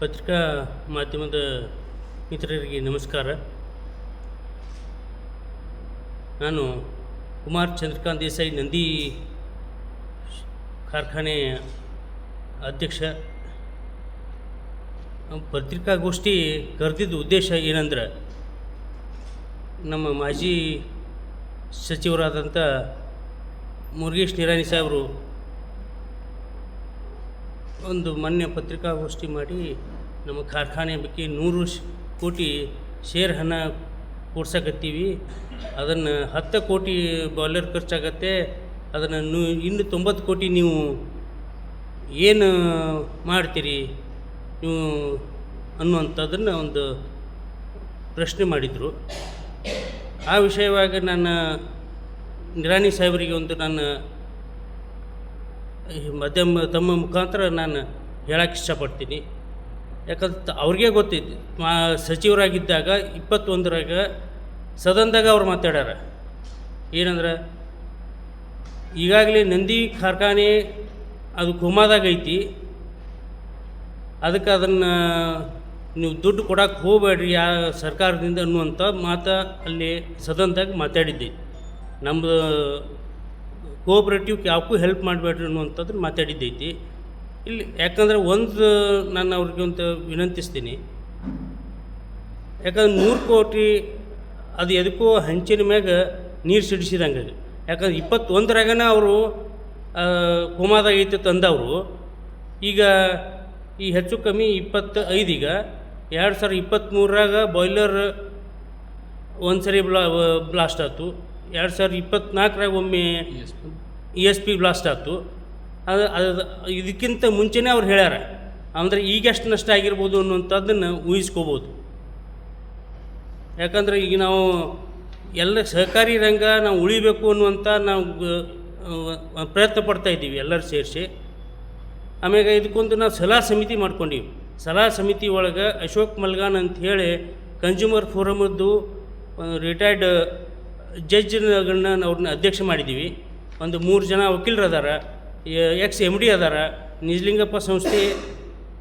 ಪತ್ರಿಕಾ ಮಾಧ್ಯಮದ ಮಿತ್ರರಿಗೆ ನಮಸ್ಕಾರ. ನಾನು ಕುಮಾರ್ ಚಂದ್ರಕಾಂತ್ ದೇಸಾಯಿ ನಂದಿ ಕಾರ್ಖಾನೆ ಅಧ್ಯಕ್ಷ. ಪತ್ರಿಕಾಗೋಷ್ಠಿ ಕರೆದಿದ್ದ ಉದ್ದೇಶ ಏನಂದ್ರೆ, ನಮ್ಮ ಮಾಜಿ ಸಚಿವರಾದಂಥ ಮುರುಗೇಶ್ ನಿರಾಣಿ ಸಾಹೇಬರು ಒಂದು ಮೊನ್ನೆ ಪತ್ರಿಕಾಗೋಷ್ಠಿ ಮಾಡಿ ನಮ್ಮ ಕಾರ್ಖಾನೆ ಬಗ್ಗೆ ನೂರು ಕೋಟಿ ಶೇರ್ ಹಣ ಕೊಡ್ಸಕತ್ತೀವಿ. ಅದನ್ನು ಹತ್ತು ಕೋಟಿ ಬಾಲರ್ ಖರ್ಚಾಗತ್ತೆ. ಅದನ್ನು ನೂ, ಇನ್ನು ತೊಂಬತ್ತು ಕೋಟಿ ನೀವು ಏನು ಮಾಡ್ತೀರಿ? ನೀವು ಅನ್ನುವಂಥದ್ದನ್ನು ಒಂದು ಪ್ರಶ್ನೆ ಮಾಡಿದರು. ಆ ವಿಷಯವಾಗಿ ನಾನು ನಿರಾಣಿ ಸಾಹೇಬರಿಗೆ ಒಂದು ನನ್ನ ಈ ಮಧ್ಯಮ, ತಮ್ಮ ಮುಖಾಂತರ ನಾನು ಹೇಳಕ್ಕೆ ಇಷ್ಟಪಡ್ತೀನಿ. ಯಾಕಂದ್ರೆ ಅವ್ರಿಗೆ ಗೊತ್ತೈತಿ ಮಾ, ಸಚಿವರಾಗಿದ್ದಾಗ ಇಪ್ಪತ್ತೊಂದರಾಗ ಸದನದಾಗ ಅವ್ರು ಮಾತಾಡ್ಯಾರ. ಏನಂದ್ರೆ, ಈಗಾಗಲೇ ನಂದಿ ಕಾರ್ಖಾನೆ ಅದು ಕುಮಾದಾಗ ಐತಿ. ಅದಕ್ಕೆ ಅದನ್ನು ನೀವು ದುಡ್ಡು ಕೊಡಕ್ಕೆ ಹೋಗಬೇಡ್ರಿ ಯಾ ಸರ್ಕಾರದಿಂದ ಅನ್ನುವಂಥ ಮಾತು ಅಲ್ಲಿ ಸದನದಾಗ ಮಾತಾಡಿದ್ದೆ. ನಮ್ಮದು ಕೋಆಪ್ರೇಟಿವ್ಗೆ ಯಾವಕ್ಕೂ ಹೆಲ್ಪ್ ಮಾಡಬೇಡ್ರಿ ಅನ್ನುವಂಥದ್ದು ಮಾತಾಡಿದ್ದೈತಿ. ಇಲ್ಲಿ ಯಾಕಂದ್ರೆ ಒಂದು, ನಾನು ಅವ್ರಿಗೆ ಒಂದು ವಿನಂತಿಸ್ತೀನಿ. ಯಾಕಂದ್ರೆ ನೂರು ಕೋಟಿ ಅದು ಎದಕ್ಕೂ ಹಂಚಿನ ಮ್ಯಾಗ ನೀರು ಸಿಡಿಸಿದಂಗೆ ಯಾಕಂದ್ರೆ ಇಪ್ಪತ್ತೊಂದರಾಗನ ಅವರು ಕೋಮಾದಾಗ ಐತೆ ತಂದವರು. ಈಗ ಈ ಹೆಚ್ಚು ಕಮ್ಮಿ ಇಪ್ಪತ್ತ ಐದೀಗ ಎರಡು ಸಾವಿರದ ಇಪ್ಪತ್ತ್ಮೂರರಾಗ ಬಾಯ್ಲರ್ ಒಂದು ಸರಿ ಬ್ಲಾ, ಬ್ಲಾಸ್ಟ್ ಆಯ್ತು. ಎರಡು ಸಾವಿರದ ಇಪ್ಪತ್ತ್ನಾಲ್ಕರಾಗ ಒಮ್ಮೆ ಇ ಎಸ್ ಪಿ ಬ್ಲಾಸ್ಟ್ ಆಯ್ತು. ಅದು ಅದು ಇದಕ್ಕಿಂತ ಮುಂಚೆನೇ ಅವ್ರು ಹೇಳ್ಯಾರ ಅಂದರೆ ಈಗ ಎಷ್ಟು ನಷ್ಟ ಆಗಿರ್ಬೋದು ಅನ್ನುವಂಥದ್ದನ್ನು ಊಹಿಸ್ಕೋಬೋದು. ಯಾಕಂದರೆ ಈಗ ನಾವು ಎಲ್ಲ ಸಹಕಾರಿ ರಂಗ ನಾವು ಉಳಿಬೇಕು ಅನ್ನುವಂಥ ನಾವು ಪ್ರಯತ್ನ ಪಡ್ತಾ ಇದ್ದೀವಿ ಎಲ್ಲರೂ ಸೇರಿಸಿ. ಆಮ್ಯಾಗ ಇದಕ್ಕೊಂದು ನಾವು ಸಲಹಾ ಸಮಿತಿ ಮಾಡ್ಕೊಂಡೀವಿ. ಸಲಹಾ ಸಮಿತಿ ಒಳಗೆ ಅಶೋಕ್ ಮಲ್ಗಾನ್ ಅಂತ ಹೇಳಿ ಕನ್ಸ್ಯೂಮರ್ ಫೋರಮದ್ದು ರಿಟೈರ್ಡ್ ಜಡ್ಜ್ಗಳನ್ನ ಅವ್ರನ್ನ ಅಧ್ಯಕ್ಷ ಮಾಡಿದ್ದೀವಿ ಒಂದು ಮೂರು ಜನ ವಕೀಲರು ಅದಾರ ಎಕ್ಸ್ ಎಂ ಡಿ ಅದಾರ, ನಿಜಲಿಂಗಪ್ಪ ಸಂಸ್ಥೆ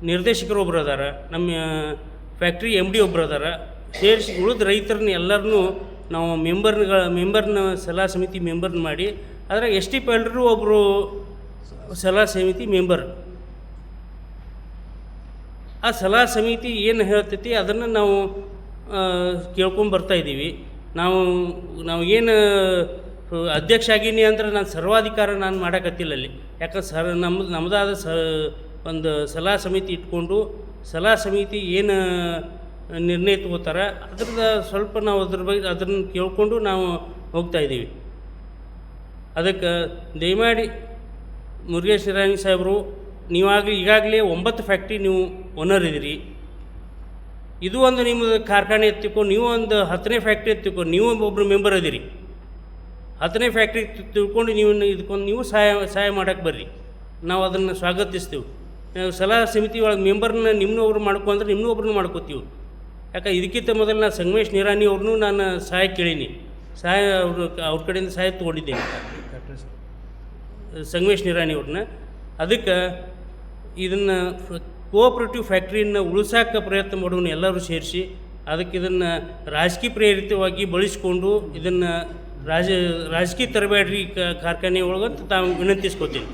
ನಿರ್ದೇಶಕರು ಒಬ್ಬರು ಅದಾರ, ನಮ್ಮ ಫ್ಯಾಕ್ಟ್ರಿ ಎಂ ಡಿ ಒಬ್ಬರು ಅದಾರ. ಸೇರಿಸಿ ಉಳಿದ ರೈತರನ್ನ ಎಲ್ಲರನ್ನೂ ನಾವು ಮೆಂಬರ್ಗಳ, ಮೆಂಬರ್ನ ಸಲಹಾ ಸಮಿತಿ ಮೆಂಬರ್ನ ಮಾಡಿ, ಅದ್ರಾಗ ಎಸ್ ಟಿ ಪೈಲರು ಒಬ್ಬರು ಸಲಹಾ ಸಮಿತಿ ಮೆಂಬರ್. ಆ ಸಲಹಾ ಸಮಿತಿ ಏನು ಹೇಳ್ತೈತಿ, ಅದನ್ನು ನಾವು ಕೇಳ್ಕೊಂಡು ಬರ್ತಾ ಇದ್ದೀವಿ ನಾವು ನಾವು ಏನು ಅಧ್ಯಕ್ಷ ಆಗೀನಿ ಅಂದ್ರೆ ನಾನು ಸರ್ವಾಧಿಕಾರ ನಾನು ಮಾಡೋಕತ್ತಿಲ್ಲ ಅಲ್ಲಿ. ಯಾಕಂದ್ರೆ ಸರ್ ನಮ್ಮದು ನಮ್ಮದಾದ ಸ, ಒಂದು ಸಲಹಾ ಸಮಿತಿ ಇಟ್ಕೊಂಡು ಸಲಹಾ ಸಮಿತಿ ಏನು ನಿರ್ಣಯ ತಗೋತಾರೆ, ಅದ್ರದ್ದು ಸ್ವಲ್ಪ ನಾವು ಅದ್ರ ಬಗ್ಗೆ ಅದನ್ನು ಕೇಳಿಕೊಂಡು ನಾವು ಹೋಗ್ತಾ ಇದ್ದೀವಿ. ಅದಕ್ಕೆ ದಯಮಾಡಿ ಮುರುಗೇಶ್ ರಾಣಿ ಸಾಹೇಬರು, ನೀವಾಗಲಿ ಈಗಾಗಲೇ ಒಂಬತ್ತು ಫ್ಯಾಕ್ಟ್ರಿ ನೀವು ಓನರ್ ಇದ್ದೀರಿ. ಇದು ಒಂದು ನಿಮ್ಮದು ಕಾರ್ಖಾನೆ ಎತ್ತಿಕೊ ನೀವು ಒಂದು ಹತ್ತನೇ ಫ್ಯಾಕ್ಟ್ರಿ ಎತ್ತಿಕೊ ನೀವು ಒಬ್ಬರು ಮೆಂಬರ್ ಅದಿರಿ. ಹತ್ತನೇ ಫ್ಯಾಕ್ಟ್ರಿ ತಿಳ್ಕೊಂಡು ನೀವು ಇದ್ಕೊಂಡು, ನೀವು ಸಹಾಯ ಸಹಾಯ ಮಾಡೋಕ್ಕೆ ಬರ್ರಿ. ನಾವು ಅದನ್ನು ಸ್ವಾಗತಿಸ್ತೀವಿ. ಸಲಹಾ ಸಮಿತಿ ಒಳಗೆ ಮೆಂಬರ್ನ ನಿಮ್ಮನ್ನೂ ಒಬ್ರು ಮಾಡ್ಕೊ ಅಂದ್ರೆ ನಿಮ್ಮನ್ನೂ ಒಬ್ರನ್ನ ಮಾಡ್ಕೋತೀವಿ. ಯಾಕೆ ಇದಕ್ಕಿಂತ ಮೊದಲು ನಾನು ಸಂಗಮೇಶ್ ನಿರಾಣಿ ಅವ್ರನ್ನೂ ನಾನು ಸಹಾಯ ಕೇಳೀನಿ. ಸಹಾಯ ಅವರು, ಅವ್ರ ಕಡೆಯಿಂದ ಸಹಾಯ ತೊಗೊಂಡಿದ್ದೇನೆ. ಸಂಗಮೇಶ್ ನಿರಾಣಿ ಅವ್ರನ್ನ ಅದಕ್ಕೆ ಇದನ್ನು ಕೋಆಪ್ರೇಟಿವ್ ಫ್ಯಾಕ್ಟ್ರಿಯನ್ನು ಉಳಿಸಾಕ ಪ್ರಯತ್ನ ಮಾಡೋಣ ಎಲ್ಲರೂ ಸೇರಿಸಿ ಅದಕ್ಕೆ ಇದನ್ನು ರಾಜಕೀಯ ಪ್ರೇರಿತವಾಗಿ ಬಳಸ್ಕೊಂಡು ಇದನ್ನು ರಾಜ, ರಾಜಕೀಯ ತರಬೇಡ್ರಿ ಕಾರ್ಖಾನೆ ಒಳಗಂತ ತಾವು ವಿನಂತಿಸ್ಕೊತೀನಿ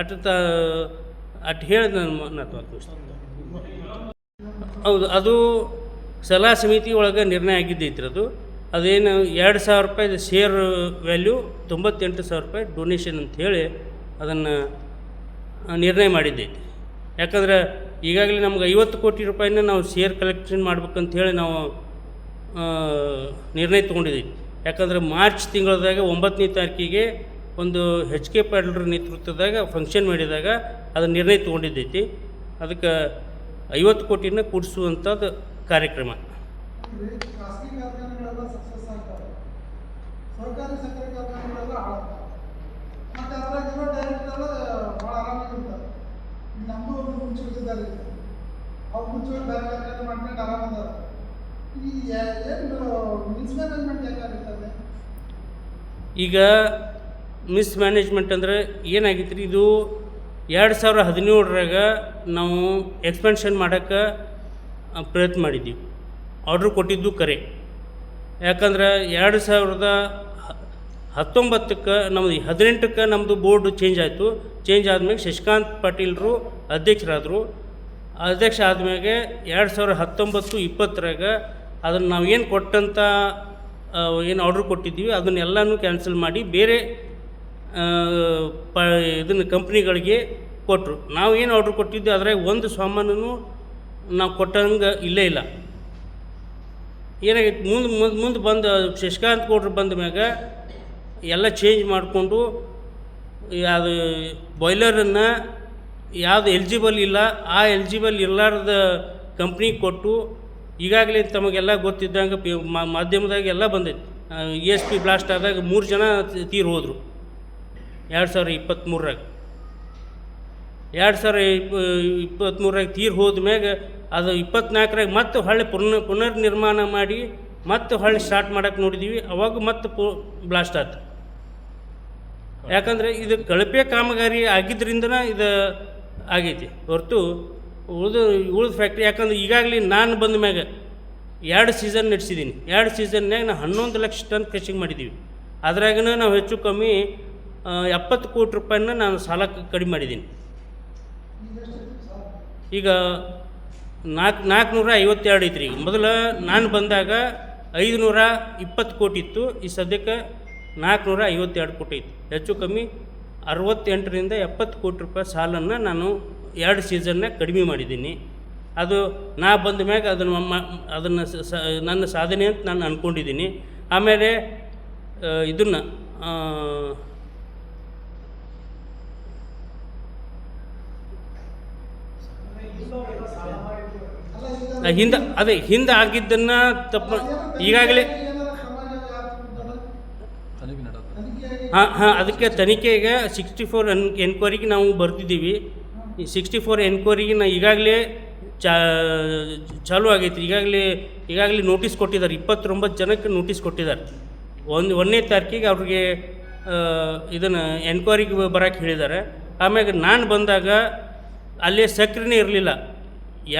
ಅಟ್ ತ, ಅಟ್ ಹೇಳಿ ನಾನು ಹೌದು, ಅದು ಸಲಹಾ ಸಮಿತಿ ಒಳಗೆ ನಿರ್ಣಯ ಆಗಿದ್ದೈತ್ರಿ ಅದು. ಅದೇನು ಎರಡು ಸಾವಿರ ರೂಪಾಯಿ ಶೇರ್ ವ್ಯಾಲ್ಯೂ ತೊಂಬತ್ತೆಂಟು ಸಾವಿರ ರೂಪಾಯಿ ಡೊನೇಷನ್ ಅಂತ ಹೇಳಿ ಅದನ್ನು ನಿರ್ಣಯ ಮಾಡಿದ್ದೈತಿ. ಯಾಕಂದ್ರೆ ಈಗಾಗಲೇ ನಮ್ಗೆ ಐವತ್ತು ಕೋಟಿ ರೂಪಾಯಿನ ನಾವು ಶೇರ್ ಕಲೆಕ್ಷನ್ ಮಾಡ್ಬೇಕಂತ ಹೇಳಿ ನಾವು ನಿರ್ಣಯ ತೊಗೊಂಡಿದ್ದೀವಿ. ಯಾಕಂದ್ರೆ ಮಾರ್ಚ್ ತಿಂಗಳದಾಗ ಒಂಬತ್ತನೇ ತಾರೀಕಿಗೆ ಒಂದು ಹೆಚ್ ಕೆ ಪಾಟೀಲ್ರ ನೇತೃತ್ವದಾಗ ಫಂಕ್ಷನ್ ಮಾಡಿದಾಗ ಅದು ನಿರ್ಣಯ ತೊಗೊಂಡಿದ್ದೈತಿ. ಅದಕ್ಕೆ ಐವತ್ತು ಕೋಟಿನ ಕೂಡಿಸುವಂಥದ್ದು ಕಾರ್ಯಕ್ರಮ ಇಲ್ಲಿ ಖಾಸಗಿ ಕಾರ್ಖಾನೆಗಳೆಲ್ಲ ಸಕ್ಸಸ್ ಆಗ್ತವೆ ಸರ್ಕಾರಿ ಸಕ್ಕರೆ ಕಾರ್ಖಾನೆಗಳೆಲ್ಲ ಹಾಳಾಗ್ತವೆ ಮತ್ತೆ ಅದ್ರಾಗ ಇರೋ ಡೈರೆಕ್ಟ್ ಎಲ್ಲ ಭಾಳ ಆರಾಮಾಗಿರ್ತಾರೆ ಈಗ ನಮ್ಮದು ಒಂದು ಮುಚ್ಚುಗಿದ್ದಾರೆ ಅವ್ರು ಮುಚ್ಚುಗಳು ಬೇರೆ ಕಾರ್ಖಾನೆ ಮಾಡ್ಕೊಂಡು ಆರಾಮದವ್ರು ಈ ಏನು ಮಿಸ್ಮ್ಯಾನೇಜ್ಮೆಂಟ್ ಯಾಕಾಗುತ್ತದೆ ಈಗ ಮಿಸ್ ಮ್ಯಾನೇಜ್ಮೆಂಟ್ ಅಂದರೆ ಏನಾಗಿತ್ತು ರೀ ಇದು ಎರಡು ಸಾವಿರ ಹದಿನೇಳರಾಗ ನಾವು ಎಕ್ಸ್ಪೆನ್ಷನ್ ಮಾಡೋಕ್ಕೆ ಪ್ರಯತ್ನ ಮಾಡಿದ್ದೀವಿ. ಆರ್ಡ್ರ್ ಕೊಟ್ಟಿದ್ದು ಕರೆ. ಯಾಕಂದ್ರೆ ಎರಡು ಸಾವಿರದ ಹತ್ತೊಂಬತ್ತಕ್ಕೆ ನಮ್ಮದು ಹದಿನೆಂಟಕ್ಕೆ ನಮ್ಮದು ಬೋರ್ಡ್ ಚೇಂಜ್ ಆಯಿತು. ಚೇಂಜ್ ಆದಮೇಲೆ ಶಶಿಕಾಂತ್ ಪಾಟೀಲ್ರು ಅಧ್ಯಕ್ಷರಾದರು. ಅಧ್ಯಕ್ಷ ಆದಮೇಲೆ ಎರಡು ಸಾವಿರದ ಹತ್ತೊಂಬತ್ತು ಇಪ್ಪತ್ತರಾಗ ಅದನ್ನು ನಾವು ಏನು ಕೊಟ್ಟಂಥ ಏನು ಆರ್ಡ್ರ್ ಕೊಟ್ಟಿದ್ದೀವಿ, ಅದನ್ನೆಲ್ಲನೂ ಕ್ಯಾನ್ಸಲ್ ಮಾಡಿ ಬೇರೆ ಪ, ಇದನ್ನು ಕಂಪ್ನಿಗಳಿಗೆ ಕೊಟ್ಟರು ನಾವು ಏನು ಆರ್ಡ್ರ್ ಕೊಟ್ಟಿದ್ದು ಅದ್ರಾಗ ಒಂದು ಸಾಮಾನು ನಾವು ಕೊಟ್ಟಂಗೆ ಇಲ್ಲೇ ಇಲ್ಲ. ಏನಾಗೈತೆ, ಮುಂದೆ ಮುಂದೆ ಮುಂದೆ ಬಂದು ಶಶಿಕಾಂತ್ ಗೌಡ್ರು ಬಂದ ಮ್ಯಾಗ ಎಲ್ಲ ಚೇಂಜ್ ಮಾಡಿಕೊಂಡು ಅದು ಬಾಯ್ಲರನ್ನು ಯಾವುದು ಎಲಿಜಿಬಲ್ ಇಲ್ಲ, ಆ ಎಲಿಜಿಬಲ್ ಇರಲಾರ್ದ ಕಂಪ್ನಿಗೆ ಕೊಟ್ಟು ಈಗಾಗಲೇ ತಮಗೆಲ್ಲ ಗೊತ್ತಿದ್ದಂಗೆ ಪಿ ಮಾಧ್ಯಮದಾಗ ಎಲ್ಲ ಬಂದೈತಿ. ಇ ಎಸ್ ಪಿ ಬ್ಲಾಸ್ಟ್ ಆದಾಗ ಮೂರು ಜನ ತೀರು ಹೋದರು. ಎರಡು ಸಾವಿರ ಇಪ್ಪತ್ತ್ಮೂರಾಗ ಎರಡು ಸಾವಿರ ಇಪ್ಪ ಇಪ್ಪತ್ತ್ಮೂರಾಗ ತೀರು ಹೋದ ಮ್ಯಾಗ ಅದು ಇಪ್ಪತ್ನಾಲ್ಕರಾಗ ಮತ್ತೆ ಹೊಳ್ಳಿ ಪುನರ್ ಪುನರ್ನಿರ್ಮಾಣ ಮಾಡಿ ಮತ್ತೆ ಹೊಳ್ಳಿ ಸ್ಟಾರ್ಟ್ ಮಾಡಕ್ಕೆ ನೋಡಿದ್ದೀವಿ ಅವಾಗ ಮತ್ತೆ ಪು ಬ್ಲಾಸ್ಟ್ ಆಯ್ತು ಯಾಕಂದರೆ ಇದು ಕಳಪೆ ಕಾಮಗಾರಿ ಆಗಿದ್ದರಿಂದನ ಇದು ಆಗೈತಿ. ಹೊರತು ಉಳಿದು, ಉಳಿದ ಫ್ಯಾಕ್ಟ್ರಿ ಯಾಕಂದ್ರೆ ಈಗಾಗಲೇ ನಾನು ಬಂದ ಮ್ಯಾಗ ಎರಡು ಸೀಸನ್ ನಡೆಸಿದ್ದೀನಿ ಎರಡು ಸೀಸನ್ನಾಗ ನಾವು ಹನ್ನೊಂದು ಲಕ್ಷ ಟನ್ ಕೃಷಿಗೆ ಮಾಡಿದ್ದೀವಿ ಅದ್ರಾಗನ ನಾವು ಹೆಚ್ಚು ಕಮ್ಮಿ ಎಪ್ಪತ್ತು ಕೋಟಿ ರೂಪಾಯಿನ ನಾನು ಸಾಲ ಕಡಿಮೆ ಮಾಡಿದ್ದೀನಿ ಈಗ ನಾಲ್ಕು ನಾಲ್ಕುನೂರ ಐವತ್ತೆರಡು ಐತ್ರಿ. ಈಗ ಮೊದಲು ನಾನು ಬಂದಾಗ ಐದುನೂರ ಇಪ್ಪತ್ತು ಕೋಟಿ ಇತ್ತು. ಈ ಸದ್ಯಕ್ಕೆ ನಾಲ್ಕುನೂರ ಐವತ್ತೆರಡು ಕೋಟಿ ಇತ್ತು ಹೆಚ್ಚು ಕಮ್ಮಿ ಅರವತ್ತೆಂಟರಿಂದ ಎಪ್ಪತ್ತು ಕೋಟಿ ರೂಪಾಯಿ ಸಾಲನ್ನು ನಾನು ಎರಡು ಸೀಸನ್ನಾಗ ಕಡಿಮೆ ಮಾಡಿದ್ದೀನಿ. ಅದು ನಾ ಬಂದ ಮ್ಯಾಗ ಅದನ್ನು ಮ- ಅದನ್ನು ನನ್ನ ಸಾಧನೆ ಅಂತ ನಾನು ಅಂದ್ಕೊಂಡಿದ್ದೀನಿ ಆಮೇಲೆ ಇದನ್ನು ಹಿಂದೆ, ಅದೇ, ಹಿಂದೆ ಆಗಿದ್ದನ್ನು ತಪ್ಪು, ಈಗಾಗಲೇ ಏನಾರ ಕ್ರಮ ಯಾರು ತಗೊಂಡಾರ? ತನಿಖೆಯಾಗಿ ಹಾಂ ಹಾಂ, ಅದಕ್ಕೆ ತನಿಖೆಗೆ ಸಿಕ್ಸ್ಟಿ ಫೋರ್ ಎನ್ ಎನ್ಕ್ವೈರಿಗೆ ನಾವು ಬರ್ತಿದ್ದೀವಿ. ಸಿಕ್ಸ್ಟಿ ಫೋರ್ ಎನ್ಕ್ವೈರಿಗೆ ನಾ ಈಗಾಗಲೇ ಚಾ, ಚಾಲು ಆಗೈತಿ. ಈಗಾಗಲೇ ಈಗಾಗಲೇ ನೋಟಿಸ್ ಕೊಟ್ಟಿದ್ದಾರೆ. ಇಪ್ಪತ್ತೊಂಬತ್ತು ಜನಕ್ಕೆ ನೋಟಿಸ್ ಕೊಟ್ಟಿದ್ದಾರೆ. ಒಂದು, ಒಂದನೇ ತಾರೀಕಿಗೆ ಅವ್ರಿಗೆ ಇದನ್ನು ಎನ್ಕ್ವೈರಿಗೆ ಬರೋಕ್ಕೆ ಹೇಳಿದ್ದಾರೆ. ಆಮ್ಯಾಗ ನಾನು ಬಂದಾಗ ಅಲ್ಲೇ ಸಕ್ರೆನೇ ಇರಲಿಲ್ಲ.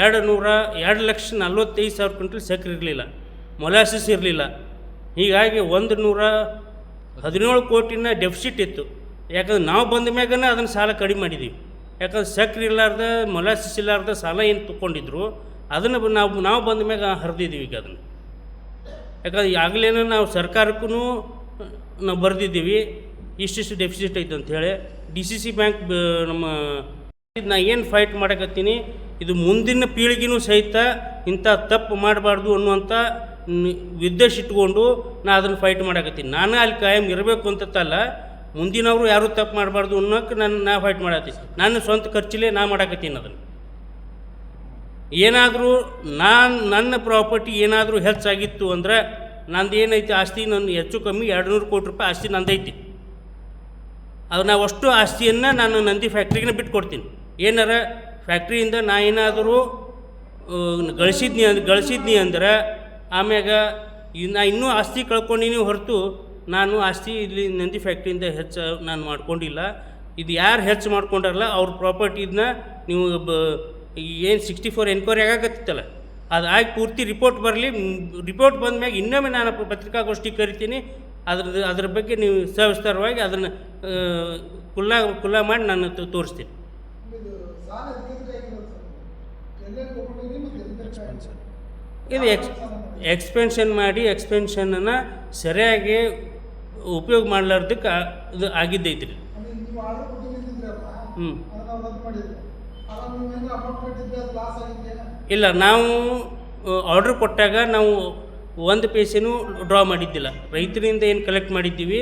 ಎರಡು ನೂರ ಎರಡು ಲಕ್ಷ ನಲ್ವತ್ತೈದು ಸಾವಿರ ಕ್ವಿಂಟಲ್ ಸಕ್ರೆ ಇರಲಿಲ್ಲ. ಮೊಲಾಸಿಸ್ ಇರಲಿಲ್ಲ. ಹೀಗಾಗಿ ಒಂದು ನೂರ ಹದಿನೇಳು ಕೋಟಿನ ಡೆಫಿಸಿಟ್ ಇತ್ತು. ಯಾಕಂದ್ರೆ ನಾವು ಬಂದ ಮ್ಯಾಗನ ಅದನ್ನು ಸಾಲ ಕಡಿಮೆ ಮಾಡಿದ್ದೀವಿ ಯಾಕಂದ್ರೆ ಸಕ್ರೆ ಇರಲಾರ್ದ ಮೊಲಾಸಿಸ್ ಇರಲಾರ್ದ ಸಾಲ ಏನು ತೊಗೊಂಡಿದ್ರು, ಅದನ್ನು ನಾವು ನಾವು ಬಂದ ಮ್ಯಾಗ ಹರಿದಿದ್ದೀವಿ ಈಗ ಅದನ್ನು. ಯಾಕಂದ್ರೆ ಆಗಲೇನೋ ನಾವು ಸರ್ಕಾರಕ್ಕೂ ನಾವು ಬರೆದಿದ್ದೀವಿ. ಇಷ್ಟಿಷ್ಟು ಡೆಫಿಸಿಟ್ ಐತೆ ಅಂಥೇಳಿ ಡಿ ಸಿ ಸಿ ಬ್ಯಾಂಕ್ ನಮ್ಮ ನಾ ಏನು ಫೈಟ್ ಮಾಡಕತ್ತೀನಿ, ಇದು ಮುಂದಿನ ಪೀಳಿಗೆನೂ ಸಹಿತ ಇಂಥ ತಪ್ಪು ಮಾಡಬಾರ್ದು ಅನ್ನುವಂಥ ಉದ್ದೇಶ ಇಟ್ಕೊಂಡು ನಾ ಅದನ್ನು ಫೈಟ್ ಮಾಡಕತ್ತೀನಿ. ನಾನು ಅಲ್ಲಿ ಕಾಯಂ ಇರಬೇಕು ಅಂತತ್ತಲ್ಲ, ಮುಂದಿನವರು ಯಾರೂ ತಪ್ಪು ಮಾಡಬಾರ್ದು ಅನ್ನೋಕೆ ನಾನು, ನಾ ಫೈಟ್ ಮಾಡತ್ತೀನಿ ನಾನು ಸ್ವಂತ ಖರ್ಚಲ್ಲೇ ನಾ ಮಾಡಕತ್ತೀನಿ ಅದನ್ನು. ಏನಾದರೂ ನಾನು, ನನ್ನ ಪ್ರಾಪರ್ಟಿ ಏನಾದರೂ ಹೆಚ್ಚಾಗಿತ್ತು ಅಂದ್ರೆ ನಂದು ಏನೈತಿ, ಆಸ್ತಿ ನನ್ನ ಹೆಚ್ಚು ಕಮ್ಮಿ ಎರಡು ನೂರು ಕೋಟಿ ರೂಪಾಯಿ ಆಸ್ತಿ ನಂದೈತಿ. ಅದು ನಾವು ಅಷ್ಟು ಆಸ್ತಿಯನ್ನು ನಾನು ನಂದಿ ಫ್ಯಾಕ್ಟ್ರಿಗೆ ಬಿಟ್ಕೊಡ್ತೀನಿ. ಏನಾರ ಫ್ಯಾಕ್ಟ್ರಿಯಿಂದ ನಾ ಏನಾದರೂ ಗಳಿಸಿದ್ನಿ ಗಳಿಸಿದ್ನಿ ಅಂದ್ರೆ ಆಮ್ಯಾಗ ನಾ ಇನ್ನೂ ಆಸ್ತಿ ಕಳ್ಕೊಂಡಿನಿ ಹೊರತು ನಾನು ಆಸ್ತಿ ಇಲ್ಲಿ ನಂದಿ ಫ್ಯಾಕ್ಟ್ರಿಯಿಂದ ಹೆಚ್ಚು ನಾನು ಮಾಡ್ಕೊಂಡಿಲ್ಲ. ಇದು ಯಾರು ಹೆಚ್ಚು ಮಾಡ್ಕೊಂಡಾರಲ್ಲ ಅವ್ರ ಪ್ರಾಪರ್ಟಿನ ನೀವು ಬ ಏನು ಸಿಕ್ಸ್ಟಿ ಫೋರ್ ಎನ್ಕ್ವೈರಿ ಆಗಾಕತ್ತಿತ್ತಲ್ಲ. ಅದು ಆಗಿ ಪೂರ್ತಿ ರಿಪೋರ್ಟ್ ಬರಲಿ ರಿಪೋರ್ಟ್ ಬಂದ ಮ್ಯಾಗ ಇನ್ನೊಮ್ಮೆ ನಾನು ಪತ್ರಿಕಾಗೋಷ್ಠಿ ಕರಿತೀನಿ. ಅದ್ರದ್ದು ಅದ್ರ ಬಗ್ಗೆ ನೀವು ಸವಿಸ್ತಾರವಾಗಿ ಅದನ್ನು ಕುಲ್ಲ ಕುಲ್ಲ ಮಾಡಿ ನಾನು ತೋರಿಸ್ತೀನಿ. ಇದು ಎಕ್ಸ್ ಎಕ್ಸ್ಪೆನ್ಷನ್ ಮಾಡಿ ಎಕ್ಸ್ಪೆನ್ಷನನ್ನು ಸರಿಯಾಗಿ ಉಪಯೋಗ ಮಾಡ್ಲಾರ್ದಕ್ಕೆ ಇದು ಆಗಿದ್ದೈತಿ ರೀ ಹ್ಞೂ ಇಲ್ಲ ನಾವು ಆರ್ಡ್ರ್ ಕೊಟ್ಟಾಗ ನಾವು ಒಂದು ಪೈಸೆನೂ ಡ್ರಾ ಮಾಡಿದ್ದಿಲ್ಲ. ರೈತರಿಂದ ಏನು ಕಲೆಕ್ಟ್ ಮಾಡಿದ್ದೀವಿ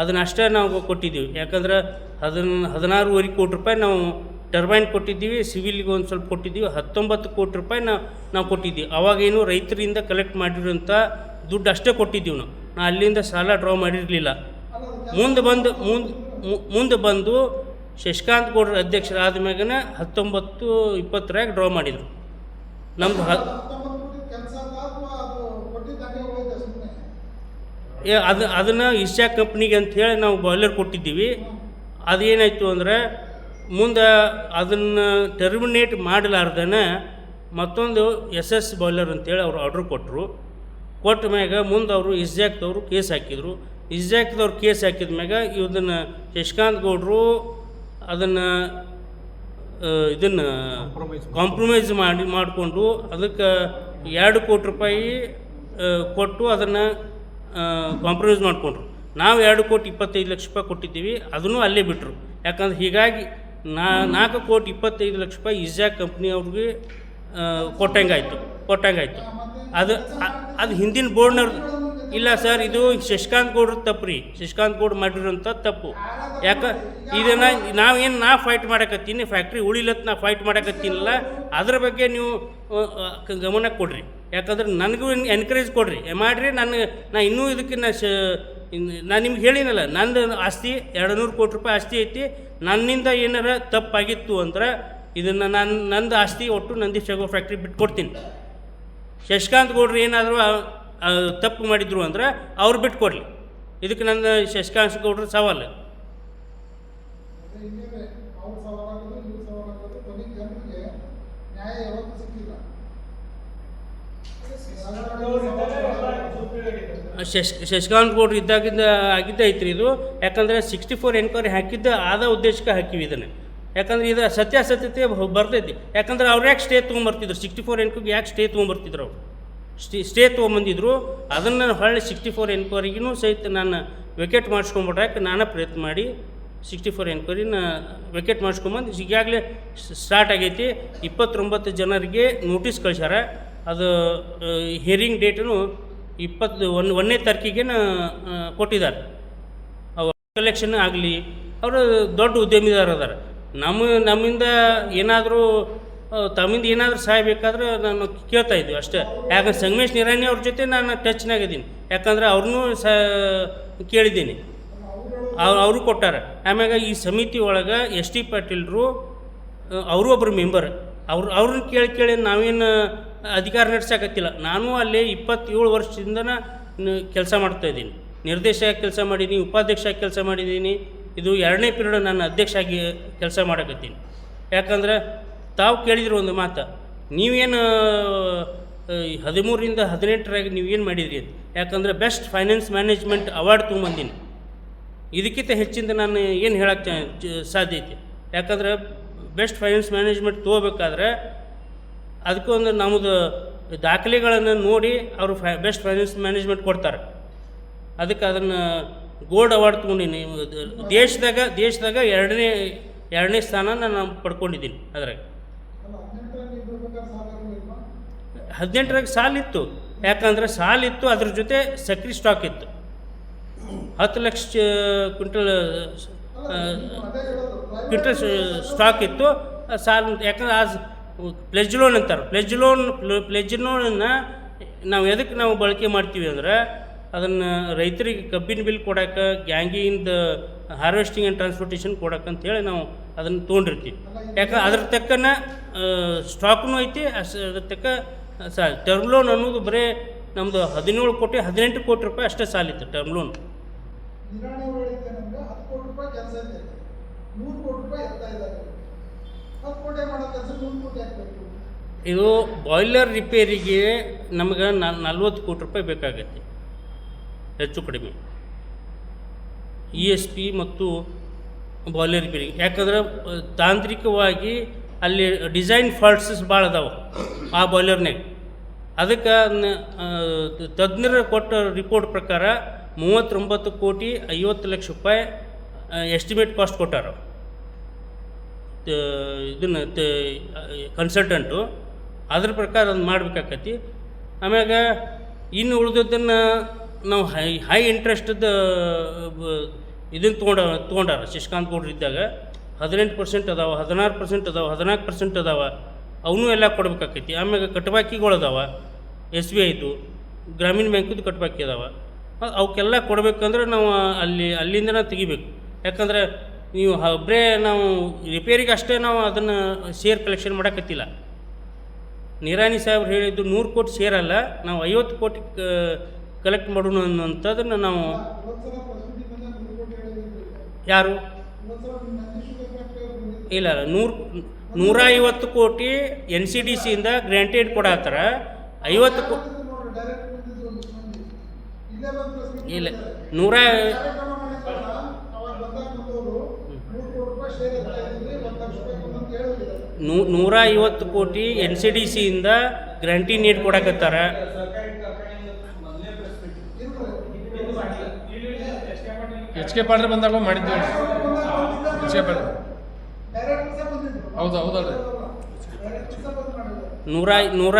ಅದನ್ನ ಅಷ್ಟೇ ನಾವು ಕೊಟ್ಟಿದ್ದೀವಿ. ಯಾಕಂದ್ರೆ ಅದನ್ನು ಹದಿನಾರೂವರೆ ಕೋಟಿ ರೂಪಾಯಿ ನಾವು ಟರ್ಬೈನ್ ಕೊಟ್ಟಿದ್ದೀವಿ, ಸಿವಿಲ್ಗೆ ಒಂದು ಸ್ವಲ್ಪ ಕೊಟ್ಟಿದ್ದೀವಿ, ಹತ್ತೊಂಬತ್ತು ಕೋಟಿ ರೂಪಾಯಿ ನಾವು ನಾವು ಕೊಟ್ಟಿದ್ದೀವಿ. ಅವಾಗೇನು ರೈತರಿಂದ ಕಲೆಕ್ಟ್ ಮಾಡಿರೋಂಥ ದುಡ್ಡು ಅಷ್ಟೇ ಕೊಟ್ಟಿದ್ದೀವಿ ನಾವು. ನಾ ಅಲ್ಲಿಂದ ಸಾಲ ಡ್ರಾ ಮಾಡಿರಲಿಲ್ಲ. ಮುಂದೆ ಬಂದು ಮುಂದೆ ಮುಂದೆ ಬಂದು ಶಶಿಕಾಂತ್ ಗೌಡ್ರ ಅಧ್ಯಕ್ಷರಾದ ಮ್ಯಾಗನ ಹತ್ತೊಂಬತ್ತು ಇಪ್ಪತ್ತರಾಗ ಡ್ರಾ ಮಾಡಿದರು. ನಮ್ದು ಹ ಅದು ಅದನ್ನು ಇಶಾ ಕಂಪ್ನಿಗೆ ಅಂತ ಹೇಳಿ ನಾವು ಬಾಯ್ಲರ್ ಕೊಟ್ಟಿದ್ದೀವಿ. ಅದೇನಾಯಿತು ಅಂದರೆ ಮುಂದೆ ಅದನ್ನು ಟರ್ಮಿನೇಟ್ ಮಾಡಲಾರ್ದನ ಮತ್ತೊಂದು ಎಸ್ ಎಸ್ ಬಾಯ್ಲರ್ ಅಂತೇಳಿ ಅವ್ರು ಆರ್ಡ್ರ್ ಕೊಟ್ಟರು ಕೊಟ್ಟ ಮ್ಯಾಗ ಮುಂದೆ ಅವರು ಇಸ್ಜಾಕ್ದವರು ಕೇಸ್ ಹಾಕಿದರು. ಇಸ್ಜಾಕ್ದವ್ರು ಕೇಸ್ ಹಾಕಿದ ಮ್ಯಾಗ ಇದನ್ನು ಶಶಿಕಾಂತ್ ಗೌಡರು ಅದನ್ನು ಇದನ್ನು ಕಾಂಪ್ರಮೈಸ್ ಮಾಡಿ ಮಾಡಿಕೊಂಡು ಅದಕ್ಕೆ ಎರಡು ಕೋಟಿ ರೂಪಾಯಿ ಕೊಟ್ಟು ಅದನ್ನು ಕಾಂಪ್ರಮೈಸ್ ಮಾಡಿಕೊಂಡ್ರು. ನಾವು ಎರಡು ಕೋಟಿ ಇಪ್ಪತ್ತೈದು ಲಕ್ಷ ರೂಪಾಯಿ ಕೊಟ್ಟಿದ್ದೀವಿ ಅದನ್ನು ಅಲ್ಲೇ ಬಿಟ್ಟರು ಯಾಕಂದ್ರೆ ಹೀಗಾಗಿ ನಾ ನಾಲ್ಕು ಕೋಟಿ ಇಪ್ಪತ್ತೈದು ಲಕ್ಷ ರೂಪಾಯಿ ಇಜಾಕ್ ಕಂಪ್ನಿ ಅವ್ರಿಗೆ ಕೊಟ್ಟಂಗಾಯ್ತು ಕೊಟ್ಟಂಗಾಯ್ತು. ಅದು ಅದು ಹಿಂದಿನ ಬೋರ್ಡ್ನವ್ರು ಇಲ್ಲ ಸರ್, ಇದು ಶಶಿಕಾಂತ್ ಗೌಡ್ರ ತಪ್ಪು ರೀ ಶಶಿಕಾಂತ್ ಗೌಡ್ ಮಾಡಿರೋಂಥ ತಪ್ಪು. ಯಾಕ, ಇದನ್ನು ನಾವೇನು, ನಾ ಫೈಟ್ ಮಾಡಕತ್ತೀನಿ ಫ್ಯಾಕ್ಟ್ರಿ ಉಳಿಲತ್ ನಾ ಫೈಟ್ ಮಾಡಕತ್ತೀನಲ್ಲ, ಅದ್ರ ಬಗ್ಗೆ ನೀವು ಗಮನ ಕೊಡ್ರಿ. ಯಾಕಂದ್ರೆ ನನಗೂ ಎನ್ಕರೇಜ್ ಕೊಡ್ರಿ. ಮಾಡಿರಿ, ನಾನು, ನಾ ಇನ್ನೂ ಇದಕ್ಕೆ ಶ ನಾನು ನಿಮ್ಗೆ ಹೇಳಿನಲ್ಲ, ನಂದು ಆಸ್ತಿ ಎರಡು ನೂರು ಕೋಟಿ ರೂಪಾಯಿ ಆಸ್ತಿ ಐತಿ, ನನ್ನಿಂದ ಏನಾರ ತಪ್ಪಾಗಿತ್ತು ಅಂದ್ರೆ ಇದನ್ನು ನಾನು, ನಂದು ಆಸ್ತಿ ಒಟ್ಟು ನಂದಿ ಶಗೋ ಫ್ಯಾಕ್ಟ್ರಿ ಬಿಟ್ಕೊಡ್ತೀನಿ. ಶಶಿಕಾಂತ್ ಗೌಡ್ರು ಏನಾದರೂ ತಪ್ಪು ಮಾಡಿದ್ರು ಅಂದ್ರೆ ಅವ್ರು ಬಿಟ್ಕೊಡ್ಲಿ. ಇದಕ್ಕೆ ನನ್ನ ಶಶಿಕಾಂತ್ ಗೌಡ್ರು ಸವಾಲು ಶಶ್, ಶಶಿಕಾಂತ್ ಗೌಡ್ರು ಇದ್ದಾಗಿಂದ ಆಗಿದ್ದ ಐತ್ರಿ ಇದು. ಯಾಕಂದರೆ ಸಿಕ್ಸ್ಟಿ ಫೋರ್ ಎನ್ಕ್ವೈರಿ ಹಾಕಿದ್ದ ಆದ ಉದ್ದೇಶಕ್ಕೆ ಹಾಕಿವಿ ಇದನ್ನು. ಯಾಕಂದ್ರೆ ಇದು ಸತ್ಯಾಸತ್ಯತೆ ಬರ್ತೈತಿ. ಯಾಕಂದ್ರೆ ಅವ್ರು ಯಾಕೆ ಸ್ಟೇ ತೊಗೊಂಬರ್ತಿದ್ರು? ಸಿಕ್ಸ್ಟಿ ಫೋರ್ ಎನ್ಕ್ವೈರಿಗೆ ಯಾಕೆ ಸ್ಟೇ ತೊಗೊಂಬರ್ತಿದ್ರು ಅವ್ರು? ಸ್ಟೇ ಸ್ಟೇ ತೊಗೊಂಬಂದಿದ್ರು. ಅದನ್ನು ಹೊಳ್ಳಿ ಸಿಕ್ಸ್ಟಿ ಫೋರ್ ಎನ್ಕ್ವೈರಿಗೂ ಸಹಿತ ನಾನು ವಿಕೆಟ್ ಮಾಡಿಸ್ಕೊಂಬಿಟ್ರಾಕೆ ನಾನು ಪ್ರಯತ್ನ ಮಾಡಿ ಸಿಕ್ಸ್ಟಿ ಫೋರ್ ಎನ್ಕ್ವೈರಿನ ವಿಕೆಟ್ ಮಾಡಿಸ್ಕೊಂಬಂದು ಈಗಾಗಲೇ ಸ್ಟಾರ್ಟ್ ಆಗೈತಿ. ಇಪ್ಪತ್ತೊಂಬತ್ತು ಜನರಿಗೆ ನೋಟಿಸ್ ಕಳಿಸ್ಯಾರ. ಅದು ಹಿಯರಿಂಗ್ ಡೇಟನು ಇಪ್ಪತ್ತು, ಒಂದು, ಒಂದನೇ ತಾರೀಕಿಗೆ ಕೊಟ್ಟಿದ್ದಾರೆ. ಅವ್ರ ಕಲೆಕ್ಷನ್ ಆಗಲಿ, ಅವರು ದೊಡ್ಡ ಉದ್ಯಮಿದಾರ ಅದಾರ. ನಮ್ಮ, ನಮ್ಮಿಂದ ಏನಾದರೂ ತಮ್ಮಿಂದ ಏನಾದರೂ ಸಹಾಯ ಬೇಕಾದ್ರೆ ನಾನು ಕೇಳ್ತಾ ಇದ್ದೀವಿ ಅಷ್ಟೇ. ಯಾಕಂದ್ರೆ ಸಂಗಮೇಶ್ ನಿರಾಣಿ ಅವ್ರ ಜೊತೆ ನಾನು ಟಚ್ನಾಗಿದ್ದೀನಿ ಯಾಕಂದ್ರೆ ಅವ್ರನ್ನೂ ಸ, ಕೇಳಿದ್ದೀನಿ. ಅವ್ರು, ಅವರು ಕೊಟ್ಟಾರ. ಆಮ್ಯಾಗ ಈ ಸಮಿತಿ ಒಳಗೆ ಎಸ್ ಟಿ ಪಾಟೀಲ್ರು ಅವರು ಒಬ್ಬರು ಮೆಂಬರ್ ಅವ್ರು ಅವ್ರನ್ನ ಕೇಳಿ ಕೇಳಿ ನಾವೇನು ಅಧಿಕಾರ ನಡೆಸಕತ್ತಿಲ್ಲ ನಾನು ಅಲ್ಲಿ ಇಪ್ಪತ್ತೇಳು ವರ್ಷದಿಂದ ಕೆಲಸ ಮಾಡ್ತಾಯಿದ್ದೀನಿ ನಿರ್ದೇಶಕ ಕೆಲಸ ಮಾಡಿದ್ದೀನಿ, ಉಪಾಧ್ಯಕ್ಷ ಕೆಲಸ ಮಾಡಿದ್ದೀನಿ. ಇದು ಎರಡನೇ ಪೀರಿಯಡ್ ನಾನು ಅಧ್ಯಕ್ಷ ಆಗಿ ಕೆಲಸ ಮಾಡಕತ್ತೀನಿ. ಯಾಕಂದ್ರೆ ತಾವು ಕೇಳಿದ್ರು ಒಂದು ಮಾತು, ನೀವೇನು ಹದಿಮೂರರಿಂದ ಹದಿನೆಂಟರಾಗಿ ನೀವೇನು ಮಾಡಿದ್ರಿ ಅಂತ. ಯಾಕಂದ್ರೆ ಬೆಸ್ಟ್ ಫೈನಾನ್ಸ್ ಮ್ಯಾನೇಜ್ಮೆಂಟ್ ಅವಾರ್ಡ್ ತೊಗೊಂಬಂದೀನಿ. ಇದಕ್ಕಿಂತ ಹೆಚ್ಚಿಂದ ನಾನು ಏನು ಹೇಳಕ್ಕೆ ಸಾಧ್ಯ ಐತಿ ಯಾಕಂದ್ರೆ ಬೆಸ್ಟ್ ಫೈನಾನ್ಸ್ ಮ್ಯಾನೇಜ್ಮೆಂಟ್ ತೊಗೋಬೇಕಾದ್ರೆ ಅದಕ್ಕೊಂದು ನಮ್ಮದು ದಾಖಲೆಗಳನ್ನು ನೋಡಿ ಅವರು ಫೈ ಬೆಸ್ಟ್ ಫೈನಾನ್ಸ್ ಮ್ಯಾನೇಜ್ಮೆಂಟ್ ಕೊಡ್ತಾರೆ. ಅದಕ್ಕೆ ಅದನ್ನು ಗೋಲ್ಡ್ ಅವಾರ್ಡ್ ತೊಗೊಂಡಿನಿ. ದೇಶದಾಗ ದೇಶದಾಗ ಎರಡನೇ ಎರಡನೇ ಸ್ಥಾನ ನಾನು ಪಡ್ಕೊಂಡಿದ್ದೀನಿ ಅದ್ರಾಗ. ಹದಿನೆಂಟರಾಗ ಸಾಲಿತ್ತು ಯಾಕಂದ್ರೆ ಸಾಲಿತ್ತು ಅದ್ರ ಜೊತೆ ಸಕ್ರಿ ಸ್ಟಾಕ್ ಇತ್ತು. ಹತ್ತು ಲಕ್ಷ ಕ್ವಿಂಟಲ್ ಕ್ವಿಂಟಲ್ ಸ್ಟಾಕ್ ಇತ್ತು. ಸಾಲ, ಯಾಕಂದ್ರೆ ಆ ಪ್ಲೆಜ್ ಲೋನ್ ಅಂತಾರೆ. ಪ್ಲೆಜ್ ಲೋನ್ ಪ್ಲೆಜ್ ಲೋನನ್ನು ನಾವು ಎದಕ್ಕೆ ನಾವು ಬಳಕೆ ಮಾಡ್ತೀವಿ ಅಂದ್ರೆ ಅದನ್ನು ರೈತರಿಗೆ ಕಬ್ಬಿನ ಬಿಲ್ ಕೊಡೋಕೆ ಗ್ಯಾಂಗಿಂದ ಹಾರ್ವೆಸ್ಟಿಂಗ್ ಆ್ಯಂಡ್ ಟ್ರಾನ್ಸ್ಪೋರ್ಟೇಷನ್ ಕೊಡೋಕೆ ಅಂತೇಳಿ ನಾವು ಅದನ್ನು ತೊಗೊಂಡಿರ್ತೀವಿ. ಯಾಕೆ ಅದ್ರ ತಕ್ಕನ ಸ್ಟಾಕ್ನೂ ಐತಿ ಅದ್ರ ತಕ್ಕ ಸಾ ಟರ್ಮ್ ಲೋನ್ ಅನ್ನೋದು ಬರೀ ನಮ್ಮದು ಹದಿನೇಳು ಕೋಟಿ, ಹದಿನೆಂಟು ಕೋಟಿ ರೂಪಾಯಿ ಅಷ್ಟೇ ಸಾಲಿತ್ತು ಟರ್ಮ್ ಲೋನ್. ಕೋಟಿ ರೂಪಾಯಿ ಇದೆ ಬಾಯ್ಲರ್ ರಿಪೇರಿಗೆ ನಮ್ಗೆ ನಲ್ವತ್ತು ಕೋಟಿ ರೂಪಾಯಿ ಬೇಕಾಗತ್ತೆ ಹೆಚ್ಚು ಕಡಿಮೆ. ಇ ಎಸ್ ಪಿ ಮತ್ತು ಬಾಯ್ಲರ್ ರಿಪೇರಿಗೆ ಯಾಕಂದ್ರೆ ತಾಂತ್ರಿಕವಾಗಿ ಅಲ್ಲಿ ಡಿಸೈನ್ ಫಾಲ್ಟ್ಸಸ್ ಭಾಳ ಅದಾವೆ ಆ ಬಾಯ್ಲರ್ನಾಗ ಅದಕ್ಕೆ ತಜ್ಞರ ಕೊಟ್ಟ ರಿಪೋರ್ಟ್ ಪ್ರಕಾರ ಮೂವತ್ತೊಂಬತ್ತು ಕೋಟಿ ಐವತ್ತು ಲಕ್ಷ ರೂಪಾಯಿ ಎಸ್ಟಿಮೇಟ್ ಕಾಸ್ಟ್ ಕೊಟ್ಟಾರ. ಇದನ್ನು ಕನ್ಸಲ್ಟೆಂಟು ಅದ್ರ ಪ್ರಕಾರ ಅದನ್ನು ಮಾಡಬೇಕಾಕತಿ. ಆಮ್ಯಾಗ ಇನ್ನು ಉಳಿದದ್ದನ್ನು ನಾವು ಹೈ ಹೈ ಇಂಟ್ರೆಸ್ಟದ ಇದನ್ನು ತೊಗೊಂಡ, ತೊಗೊಂಡಾರ, ಶಶಿಕಾಂತ್ ಗೌಡ್ರು ಇದ್ದಾಗ, ಹದಿನೆಂಟು ಪರ್ಸೆಂಟ್ ಅದಾವ, ಹದಿನಾರು ಪರ್ಸೆಂಟ್ ಅದಾವ, ಹದಿನಾಲ್ಕು ಪರ್ಸೆಂಟ್ ಅದಾವ ಅವನ್ನೂ ಎಲ್ಲ ಕೊಡ್ಬೇಕಾಕೈತಿ. ಆಮ್ಯಾಗ ಕಟ್ಬಾಕಿಗಳು ಎಸ್ ಬಿ ಐದು ಗ್ರಾಮೀಣ ಬ್ಯಾಂಕಿದ್ದು ಕಟ್ಬಾಕಿ ಅದಾವ. ಅವಕ್ಕೆಲ್ಲ ಕೊಡಬೇಕಂದ್ರೆ ನಾವು ಅಲ್ಲಿ, ಅಲ್ಲಿಂದನೇ ತೆಗಿಬೇಕು. ಯಾಕಂದ್ರೆ ನೀವು ಒಬ್ಬರೇ ನಾವು ರಿಪೇರಿಗೆ ಅಷ್ಟೇ ನಾವು ಅದನ್ನು ಶೇರ್ ಕಲೆಕ್ಷನ್ ಮಾಡೋಕ್ಕತ್ತಿಲ್ಲ ನಿರಾಣಿ ಸಾಹೇಬ್ರು ಹೇಳಿದ್ದು ನೂರು ಕೋಟಿ ಶೇರ್ ಅಲ್ಲ, ನಾವು ಐವತ್ತು ಕೋಟಿ ಕಲೆಕ್ಟ್ ಮಾಡೋಣ ಅನ್ನೋಂಥದ್ದನ್ನು ನಾವು ಯಾರು? ಇಲ್ಲ ನೂರು ನೂರ ಐವತ್ತು ಕೋಟಿ ಎನ್ ಸಿ ಡಿ ಸಿಯಿಂದ ಗ್ರ್ಯಾಂಟೆಡ್ ಕೊಡತ್ತಾರ ಐವತ್ತು ಕೋ ಇಲ್ಲ, ನೂರ ನೂ ನೂರ ಐವತ್ತು ಕೋಟಿ ಎನ್ ಸಿ ಡಿ ಸಿಯಿಂದ ಗ್ರಂಟಿ ನೀಡ್ ಕೊಡಕತ್ತಾರ. ಎಚ್ ಕೆ ಪಾಟೀಲ್ ಬಂದಾಗ ಮಾಡಿದ್ವಿ ಎಚ್ ಕೆ ಪಾಟೀಲ್. ಹೌದು ಹೌದಲ್ಲ ನೂರ ನೂರ